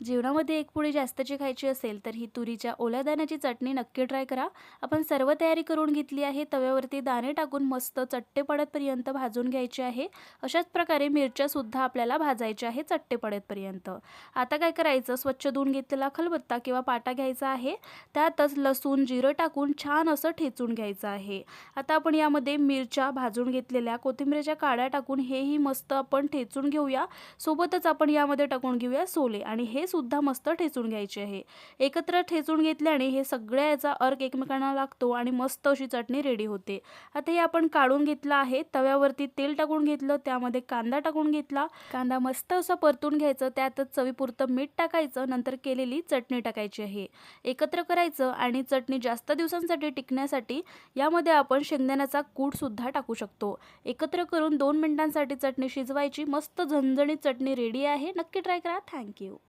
जेवणामध्ये एक पोळी जास्तची खायची असेल तर ही तुरीच्या ओल्या दाण्याची चटणी नक्की ट्राय करा. आपण सर्व तयारी करून घेतली आहे. तव्यावरती दाणे टाकून मस्त चट्टे पडतपर्यंत भाजून घ्यायचे आहे. अशाच प्रकारे मिरच्यासुद्धा आपल्याला भाजायच्या आहे चट्टे पडतपर्यंत. आता काय करायचं? स्वच्छ धुवून घेतलेला खलबत्ता किंवा पाटा घ्यायचा आहे. त्यातच लसूण जिरं टाकून छान असं ठेचून घ्यायचं आहे. आता आपण यामध्ये मिरच्या भाजून घेतलेल्या कोथिंबीरच्या काड्या टाकून हेही मस्त आपण ठेचून घेऊया. सोबतच आपण यामध्ये टाकून घेऊया सोले. आणि हे सुद्धा मस्त ठेचून घ्यायची आहे. एकत्र ठेचून घेतल्याने हे सगळ्या याचा अर्क एकमेकांना लागतो आणि मस्त अशी चटणी रेडी होते. आता हे आपण काढून घेतलं आहे. तव्यावरती तेल टाकून घेतलं त्यामध्ये कांदा टाकून घेतला. कांदा मस्त असं परतून घ्यायचं त्यातच चवीपुरतं मीठ टाकायचं नंतर केलेली चटणी टाकायची आहे. एकत्र करायचं आणि चटणी जास्त दिवसांसाठी टिकण्यासाठी यामध्ये आपण शेंगदाण्याचा कूटसुद्धा टाकू शकतो. एकत्र करून दोन मिनिटांसाठी चटणी शिजवायची. मस्त झणझणीत चटणी रेडी आहे. नक्की ट्राय करा. थँक्यू